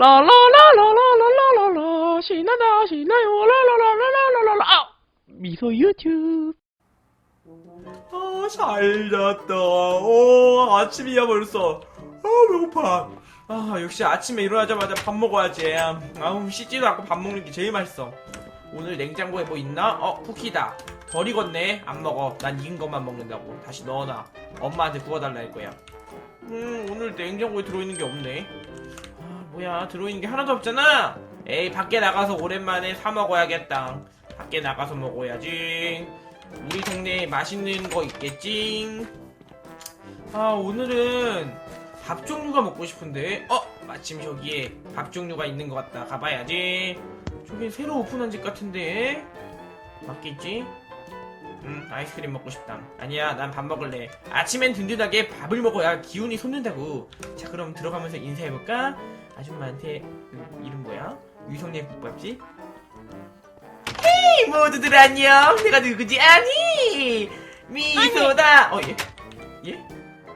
라라라라라라라라라 신나다 신나요 라라라라라라라 아! 미소 유튜브 아, 잘 잤다. 어, 아침이야 벌써. 아, 배고파. 아, 역시 아침에 일어나자마자 밥 먹어야지. 아우, 씻지도 않고 밥 먹는 게 제일 맛있어. 오늘 냉장고에 뭐 있나? 어, 쿠키다. 덜 익었네. 안 먹어. 난 익은 것만 먹는다고. 다시 넣어놔. 엄마한테 구워달라 할 거야. 음, 오늘 냉장고에 들어있는 게 없네. 아, 뭐야. 들어있는 게 하나도 없잖아. 에이, 밖에 나가서 오랜만에 사 먹어야겠다. 밖에 나가서 먹어야지. 우리 동네에 맛있는 거 있겠지? 아, 오늘은 밥 종류가 먹고 싶은데, 어? 마침 저기에 밥 종류가 있는 것 같다. 가봐야지. 저기 새로 오픈한 집 같은데? 맞겠지? 음, 아이스크림 먹고 싶다. 아니야, 난 밥 먹을래. 아침엔 든든하게 밥을 먹어야 기운이 솟는다고. 자, 그럼 들어가면서 인사해볼까? 아줌마한테, 그, 이름 뭐야? 위성님 국밥집? 헤이, 모두들 안녕. 내가 누구지? 아니! 미소다! 어, 예? 예?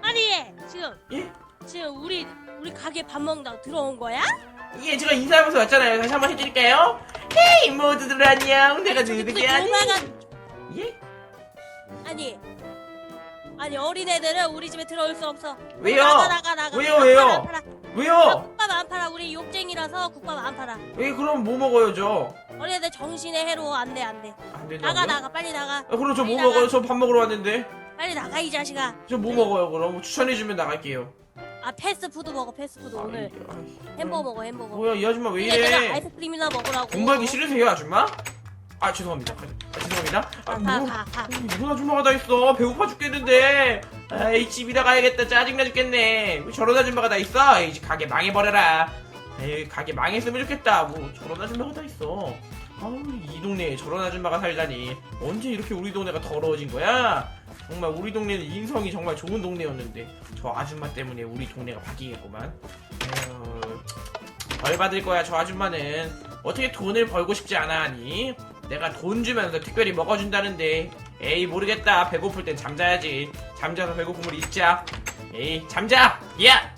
아니 지금 예? 지금 우리 우리 가게 밥 먹는다고 들어온 거야? 예, 제가 인사하면서 왔잖아요. 다시 한번 해드릴까요? 헤이, 모두들 안녕. 내가 누구지? 그 아니? 도마가 예? 아니 아니 어린애들은 우리 집에 들어올 수 없어. 왜요? 나가 나가 나가. 왜요, 안 왜요? 팔아, 안 팔아. 나 왜요? 국밥 안 팔아. 우리 욕쟁이라서 국밥 안 팔아. 왜 그럼 뭐 먹어요, 저? 어린애들 정신에 해로워 안돼 안돼. 안 된다고요? 나가 나가 빨리 나가. 아, 그럼 저 뭐 빨리 나가. 먹어요? 저밥 먹으러 왔는데. 빨리 나가 이 자식아. 저 뭐 먹어요, 그럼? 추천해주면 나갈게요. 아 패스푸드 먹어 패스푸드 오늘 아이, 아이, 햄버거 먹어 햄버거. 뭐야, 이 아줌마 왜 얘들아 이래? 아이스크림이나 먹으라고. 공부하기 싫으세요, 아줌마? 아, 죄송합니다. 아, 죄송합니다. 아, 뭐, 가, 가, 가. 무슨 아줌마가 다 있어? 배고파 죽겠는데. 아이, 집이다 가야겠다. 짜증나 죽겠네. 왜 저런 아줌마가 다 있어? 이 가게 망해버려라. 에이, 가게 망했으면 좋겠다. 뭐, 저런 아줌마가 다 있어. 아우, 이 동네에 저런 아줌마가 살다니. 언제 이렇게 우리 동네가 더러워진 거야? 정말 우리 동네는 인성이 정말 좋은 동네였는데 저 아줌마 때문에 우리 동네가 바뀌겠구만. 에휴, 벌 받을 거야 저 아줌마는 어떻게 돈을 벌고 싶지 않아 하니? 내가 돈 주면서 특별히 먹어준다는데 에이 모르겠다 배고플 땐 잠자야지 잠자서 배고픔을 잊자 에이 잠자 야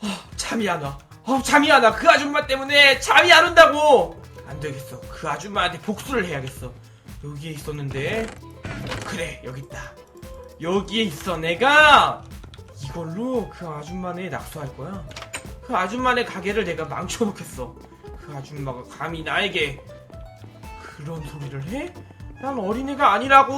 아, 잠이 안 와. 아, 잠이 안 와. 그 아줌마 때문에 잠이 안 온다고. 안 되겠어. 그 아줌마한테 복수를 해야겠어. 여기에 있었는데. 그래, 여기 있다. 여기에 있어. 내가 이걸로 그 아줌마네 낙서할 거야. 그 아줌마네 가게를 내가 망쳐놓겠어. 그 아줌마가 감히 나에게 그런 소리를 해? 난 어린애가 아니라고!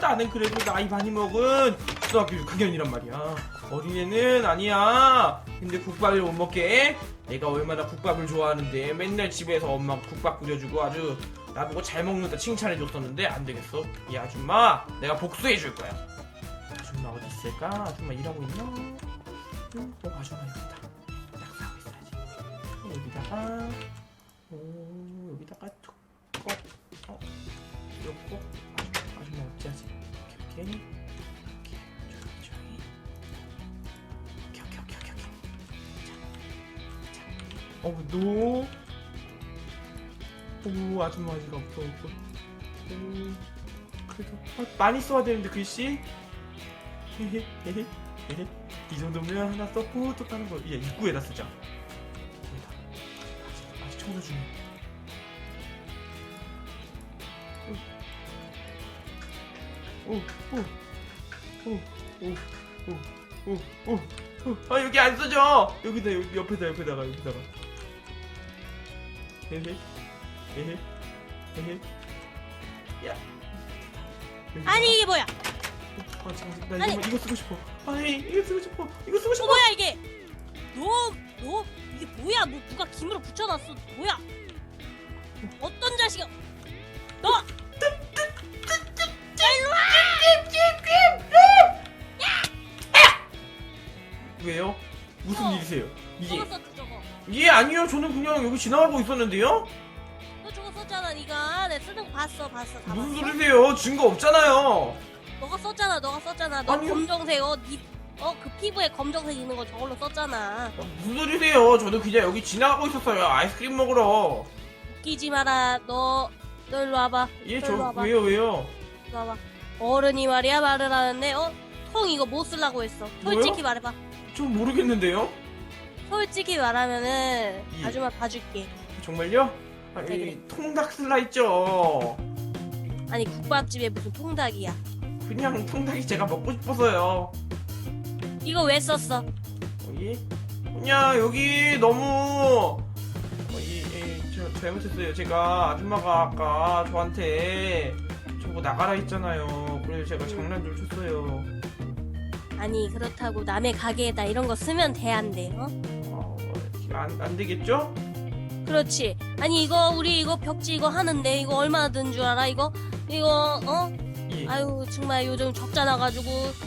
나는 그래도 나이 많이 먹은 초등학교 6학년이란 말이야. 어린애는 아니야. 근데 국밥을 못 먹게? 내가 얼마나 국밥을 좋아하는데 맨날 집에서 엄마 국밥 끓여주고 아주 나보고 잘 먹는다 칭찬해줬었는데 안 되겠어. 이 아줌마 내가 복수해줄 거야. 아줌마 어디 있을까? 아줌마 일하고 있나? 응? 어 아줌마 여기 있다. 여기다가 오 여기다가 툭 어, 어, 이렇고 아줌마, 어찌 하지? 오케이 오케이 조용히 조용히 오케이 오케이 오케이 오케이 오케이 자, 자. 어 노. 오 아줌마 아직 없어 없어. 오 그래도 아, 많이 써야 되는데 글씨. 이 정도면 하나 썼고 또 다른 거 예, 입구에다 쓰자. 청소 중이야. 오, 오, 오, 오, 오, 오, 오, 오. 아 여기 안 써져. 여기다 여기 옆에다 옆에다가 여기다가. 헤헤, 헤헤, 헤헤. 야. 여기다가. 아니 이게 뭐야? 아 잠깐 나 아니. 이거 이거 쓰고 싶어. 아니 이거 쓰고 싶어. 이거 쓰고 어 싶어. 뭐야 이게? 너너 이게 뭐야? 뭐 누가 김으로 붙여놨어? 뭐야? 어떤 자식이? 너 왜요? 무슨 어. 일이세요? 이게 저거 썼지 저거. 이게 아니요. 저는 그냥 여기 지나가고 있었는데요. 너 저거 썼잖아 네가. 내 쓰는 거 봤어 봤어 다 무슨 봤어. 소리세요? 증거 없잖아요. 너가 썼잖아 너가 썼잖아. 너 아니요. 검정색 어 니 어 그 피부에 검정색 있는 거 저걸로 썼잖아. 아, 무슨 소리세요? 저는 그냥 여기 지나가고 있었어요. 아이스크림 먹으러. 웃기지 마라. 너, 너 일로 와봐. 예, 일로 저 와봐. 왜요, 왜요? 일로 와봐. 어른이 말이야 말을 하는데 어? 통 이거 뭐 쓰려고 했어? 솔직히 뭐요? 말해봐. 전 모르겠는데요. 솔직히 말하면은 예. 아줌마 봐줄게. 정말요? 아, 네, 이 통닭 슬라 있죠. 아니 국밥집에 무슨 통닭이야. 그냥 통닭이 제가 먹고 싶어서요. 이거 왜 썼어? 여기 그냥 여기 너무 어, 이, 이, 저, 잘못했어요. 제가 아줌마가 아까 저한테 저거 나가라 했잖아요. 그래서 제가 장난 좀 쳤어요. 아니 그렇다고 남의 가게에다 이런 거 쓰면 돼 안 돼? 어? 어, 안, 안 되겠죠? 그렇지. 아니 이거 우리 이거 벽지 이거 하는데 이거 얼마나 든 줄 알아? 이거 이거 어? 예. 아유 정말 요즘 적자 나가지고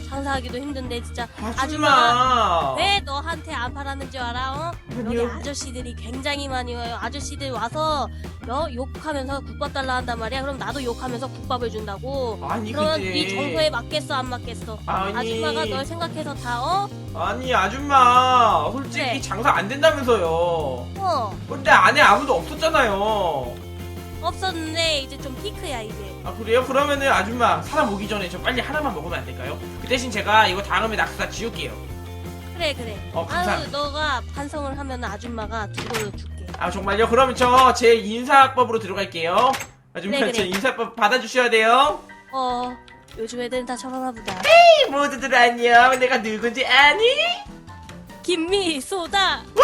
장사하기도 힘든데 진짜 아줌마. 왜 너한테 안 팔았는 줄 알아? 어? 여기. 아저씨들이 굉장히 많이 와요. 아저씨들 와서 여, 욕하면서 국밥 달라 한단 말이야. 그럼 나도 욕하면서 국밥을 준다고. 아니 그러면 근데 네 정서에 맞겠어 안 맞겠어? 아니 아줌마가 널 생각해서 다 어? 아니 아줌마 솔직히 네. 장사 안 된다면서요. 어 근데 안에 아무도 없었잖아요. 없었는데 이제 좀 피크야 이제. 아 그래요? 그러면은 아줌마 사람 오기 전에 저 빨리 하나만 먹으면 안 될까요? 그 대신 제가 이거 다음에 낙사 지울게요. 그래 그래. 어, 감사- 아유 너가 반성을 하면 아줌마가 두 걸로 줄게. 아 정말요? 그러면 저 제 인사법으로 들어갈게요. 아줌마 그래, 그래. 제 인사법 받아주셔야 돼요. 어 요즘 애들은 다 저러나 보다. 모두들 안녕. 내가 누군지 아니? 김미 소다. 김미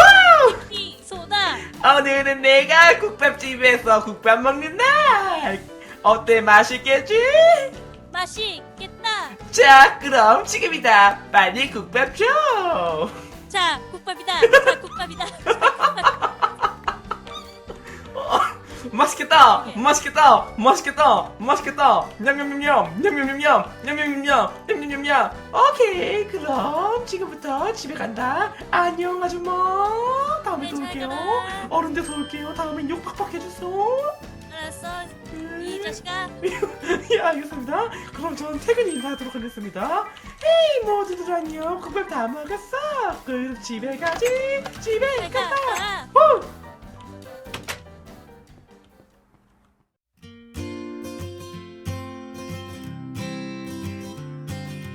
소다. 오늘은 내가 국밥집에서 국밥 먹는 날. 어때 맛있겠지? 맛있겠다. 자 그럼 지금이다. 빨리 국밥 줘. 맛있겠다. 맛있겠다. 맛있겠다. 맛있겠다. 냠냠냠냠. 냠냠냠냠. 냠냠냠냠. 냠냠냠냠. 오케이. 그럼 지금부터 집에 간다. 안녕 아줌마. 다음에 또 네, 잘 올게요. 어른 돼서 올게요. 다음엔 욕 팍팍 해주세요. 알았어. 이 자식아. 예, 알겠습니다. 그럼 저는 퇴근 인사하도록 하겠습니다. 헤이, 모두들 안녕. 국밥 다 먹었어. 그럼 집에 가지. 집에 가. 가자. 가. 후!